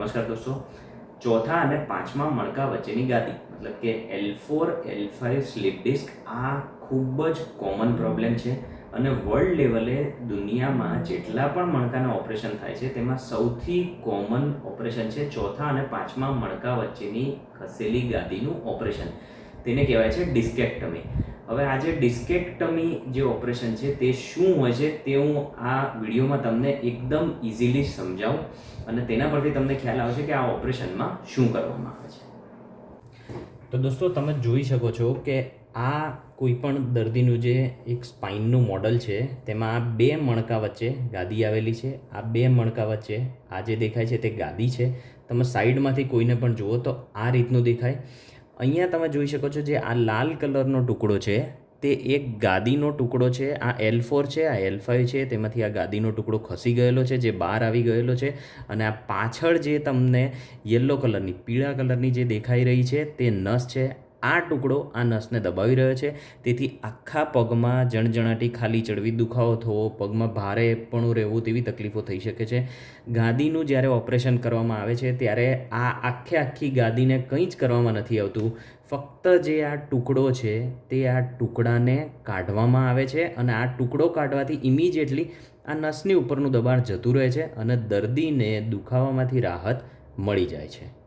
નમસ્કાર દોસ્તો. ચોથા અને પાંચમા મણકા વચ્ચેની ગાદી, મતલબ કે L four L five slip disc આ ખૂબ જ કોમન પ્રોબ્લેમ છે અને વર્લ્ડ લેવલે દુનિયામાં જેટલા પણ મણકાના ઓપરેશન થાય છે, તેમાં સૌથી કોમન ઓપરેશન છે ચોથા અને પાંચમા મણકા વચ્ચેની ખસેલી ગાદીનું ઓપરેશન તેને કહેવાય છે ડિસ્કેક્ટમી હવે આ જે ડિસ્કેક્ટમી જે ઓપરેશન છે તે શું હોય છે તે હું આ વિડીયોમાં તમને એકદમ ઇઝીલી સમજાવું અને તેના પરથી તમને ખ્યાલ આવશે કે આ ઓપરેશનમાં શું કરવામાં આવે છે. તો દોસ્તો, તમે જોઈ શકો છો કે આ કોઈપણ દર્દીનું જે એક સ્પાઇનનું મોડલ છે, તેમાં આ બે મણકા વચ્ચે ગાદી આવેલી છે. આ બે મણકા વચ્ચે આ જે દેખાય છે તે ગાદી છે. તમે સાઈડમાંથી કોઈને પણ જુઓ તો આ રીતનું દેખાય. અહીંયા તમે જોઈ શકો છો જે આ લાલ કલરનો ટુકડો છે, તે એક ગાદીનો ટુકડો છે, આ એલ ફોર છે, આ એલ ફાઇવ છે, તેમાંથી આ ગાદીનો ટુકડો ખસી ગયેલો છે, જે બહાર આવી ગયેલો છે અને આ પાછળ જે તમને યલો કલરની, પીળા કલરની જે દેખાઈ રહી છે, તે નસ છે આ ટુકડો આ નસને દબાવી રહ્યો છે. તેથી આખા પગમાં જણજણાટી ખાલી ચડવી, દુખાવો થવો, પગમાં ભારે પણ રહેવું તેવી તકલીફો થઈ શકે છે. ગાદીનું જ્યારે ઓપરેશન કરવામાં આવે છે, ત્યારે આ આખે આખી ગાદીને કંઈ જ કરવામાં નથી આવતું. ફક્ત જે આ ટુકડો છે, તે આ ટુકડાને કાઢવામાં આવે છે અને આ ટુકડો કાઢવાથી ઇમિજિએટલી આ નસની ઉપરનું દબાણ જતું રહે છે અને દર્દીને દુખાવામાંથી રાહત મળી જાય છે.